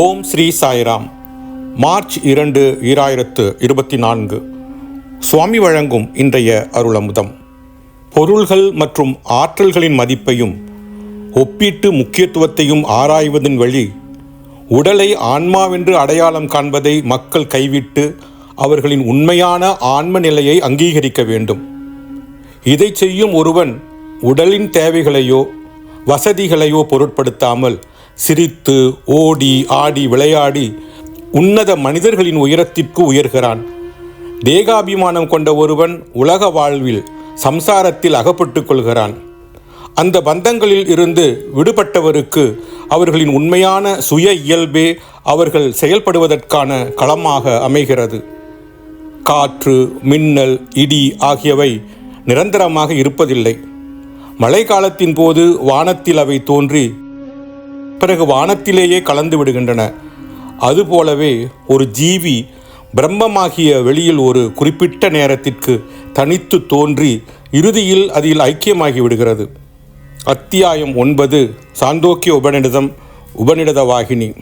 ஓம் Sri Sairam. March இரண்டு ஈராயிரத்து இருபத்தி நான்கு சுவாமி வழங்கும் இன்றைய அருளமுதம். பொருள்கள் மற்றும் ஆற்றல்களின் மதிப்பையும் ஒப்பீட்டு முக்கியத்துவத்தையும் ஆராய்வதன் வழி உடலை ஆன்மாவென்று அடையாளம் காண்பதை மக்கள் கைவிட்டு அவர்களின் உண்மையான ஆன்ம நிலையை அங்கீகரிக்க வேண்டும். இதை செய்யும் ஒருவன் உடலின் தேவைகளையோ வசதிகளையோ பொருட்படுத்தாமல் சிரித்து ஓடி ஆடி விளையாடி உன்னத மனிதர்களின் உயரத்திற்கு உயர்கிறான். தேகாபிமானம் கொண்ட ஒருவன் உலக வாழ்வில் சம்சாரத்தில் அகப்பட்டுக் கொள்கிறான். அந்த பந்தங்களில் இருந்து விடுபட்டவருக்கு அவர்களின் உண்மையான சுய இயல்பே அவர்கள் செயல்படுவதற்கான களமாக அமைகிறது. காற்று மின்னல் இடி ஆகியவை நிரந்தரமாக இருப்பதில்லை. மழை காலத்தின் போது வானத்தில் அவை தோன்றி பிறகு வானத்திலேயே கலந்து விடுகின்றன. அதுபோலவே ஒரு ஜீவி பிரம்மமாகிய வெளியில் ஒரு குறிப்பிட்ட நேரத்திற்கு தனித்து தோன்றி இறுதியில் அதில் ஐக்கியமாகி விடுகிறது. அத்தியாயம் ஒன்பது சாந்தோக்கிய உபநிடதம் உபநிடத வாகினி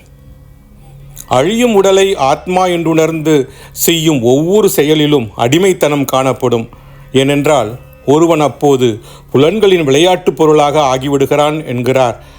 அழியும் உடலை ஆத்மா என்றுணர்ந்து செய்யும் ஒவ்வொரு செயலிலும் அடிமைத்தனம் காணப்படும். ஏனென்றால் ஒருவன் அப்போது புலன்களின் விளையாட்டுப் பொருளாக ஆகிவிடுகிறான் என்கிறார்.